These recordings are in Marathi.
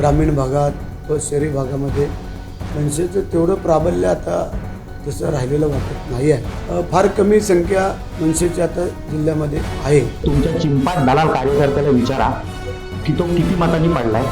ग्रामीण भागात व शहरी भागामध्ये. म्हणजे मनसेचं तेवढं प्राबल्य आता तसं राहिलेलं वाटत नाही आहे. फार कमी संख्या मनसेच्या आता जिल्ह्यामध्ये आहे. तुमच्या चिंपात दलाल कार्यकर्त्याला विचारा की तो किती मतांनी पडलाय?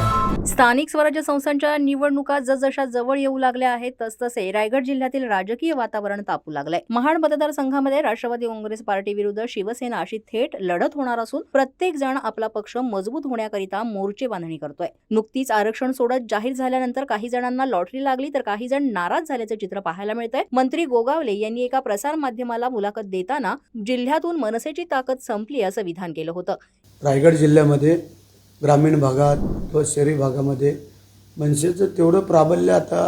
स्थानिक स्वराज्य संस्थांच्या निवडणुका जसजशा जवळ येऊ लागल्या आहेत तसतसे रायगड जिल्ह्यातील राजकीय वातावरण तापू लागलंय. महाड मतदारसंघामध्ये राष्ट्रवादी काँग्रेस पार्टी विरुद्ध शिवसेना अशी थेट लढत होणार असून प्रत्येक जण आपला पक्ष मजबूत होण्याकरिता मोर्चे बांधणी करतोय. नुकतीच आरक्षण सोडत जाहीर झाल्यानंतर काही जणांना लॉटरी लागली तर काही जण नाराज झाल्याचं चित्र पाहायला मिळतंय. मंत्री गोगावले यांनी एका प्रसार माध्यमाला मुलाखत देताना जिल्ह्यातून मनसेची ताकद संपली असं विधान केलं होतं. रायगड जिल्ह्यामध्ये ग्रामीण भागात व शहरी भागामध्ये मनसेचं तेवढं प्राबल्य आता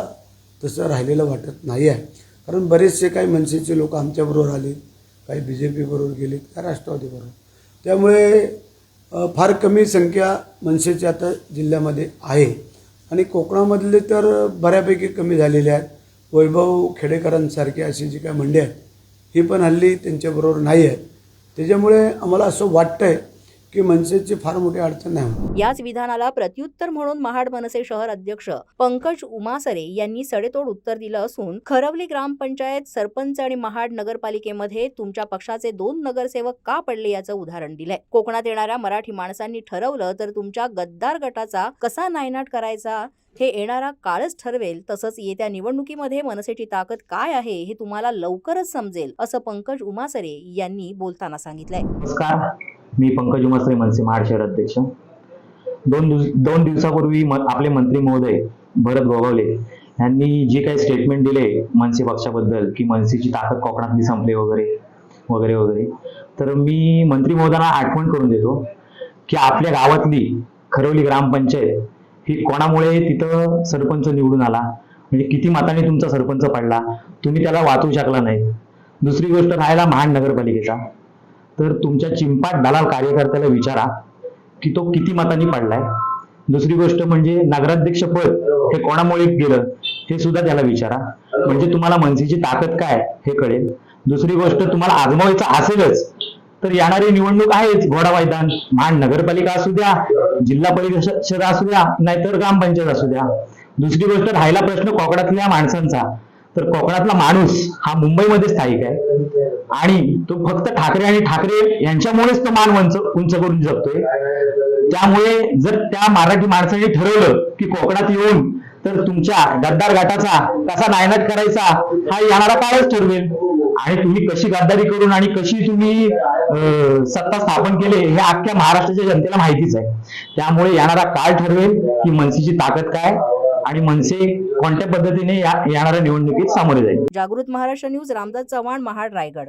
तसं राहिलेलं वाटत नाही आहे. कारण बरेचसे काही मनसेचे लोक आमच्याबरोबर आले काही बी जे पीबरोबर गेले काही राष्ट्रवादीबरोबर. त्यामुळे फार कमी संख्या मनसेची आता जिल्ह्यामध्ये आहे. आणि कोकणामधले तर बऱ्यापैकी कमी झालेले आहेत. वैभव खेडेकरांसारखे अशी जी काही मंडळी आहेत ही पण हल्ली त्यांच्याबरोबर नाही आहेत. त्याच्यामुळे आम्हाला असं वाटतं आहे की मनसेची फार मोठी अडचण नाही होणार. याच विधानाला प्रत्युत्तर म्हणून महाड मनसे शहर अध्यक्ष पंकज उमासरे यांनी सडेतोड उत्तर दिलं असून खरवली ग्रामपंचायत सरपंच आणि महाड नगरपालिकेमध्ये तुमच्या पक्षाचे दोन नगरसेवक का पडले याचं उदाहरण दिलंय. कोकणात येणाऱ्या मराठी माणसांनी ठरवलं तर तुमच्या गद्दार गटाचा कसा नायनाट करायचा? हे येणारा काळच ठरवेल तसंच येत्या निवडणुकीमध्ये मनसेची ताकद काय आहे हे तुम्हाला लवकरच समजेल असं पंकज उमासरे यांनी बोलताना सांगितलंय. मी पंकज उमासरे मनसे महाड शहर अध्यक्ष. दोन दिवस दोन दिवसापूर्वी आपले मंत्री महोदय भरत गोगावले यांनी जे काही स्टेटमेंट दिले मनसे पक्षाबद्दल की मनसेची ताकद कोकणातली संपली वगैरे वगैरे वगैरे तर मी मंत्री महोदयांना आठवण करून देतो की आपल्या गावातली खरवली ग्रामपंचायत ही कोणामुळे तिथं सरपंच निवडून आला? म्हणजे किती मताने तुमचा सरपंच पडला? तुम्ही त्याला वाचवू शकला नाही. दुसरी गोष्ट राहिला महानगरपालिकेचा तर तुमच्या चिंपाट दलाल कार्यकर्त्याला विचारा की तो किती मतांनी पडलाय. दुसरी गोष्ट म्हणजे नगराध्यक्ष पद हे कोणामुळे गेलं हे सुद्धा त्याला विचारा. म्हणजे तुम्हाला मनसेची ताकद काय हे कळेल. दुसरी गोष्ट तुम्हाला आजमावायचं असेलच तर येणारी निवडणूक आहेच. घोडा मैदान महान नगरपालिका असू द्या जिल्हा परिषद असू द्या नाहीतर ग्रामपंचायत असू द्या. दुसरी गोष्ट राहिला प्रश्न कोकणातल्या माणसांचा. तर कोकणातला माणूस हा मुंबईमध्ये स्थायिक आहे. आणि तो फक्त ठाकरे आणि ठाकरे यांच्यामुळेच तो मान उंच उंच करून जगतोय. त्यामुळे जर त्या मराठी माणसाने ठरवलं की कोकणात येऊन तर तुमच्या गद्दार घाटाचा कसा नायनाट करायचा हा येणारा काळच ठरवेल. आणि तुम्ही कशी गद्दारी करून आणि कशी तुम्ही अं, सत्ता स्थापन केले हे अख्ख्या महाराष्ट्राच्या जनतेला माहितीच आहे. त्यामुळे येणारा काळ ठरवेल की मनसेची ताकद काय आणि मनसे कोणत्या पद्धतीने येणाऱ्या निवडणुकीत सामोरे जाईल. जागृत महाराष्ट्र न्यूज रामदास चव्हाण महाड रायगड.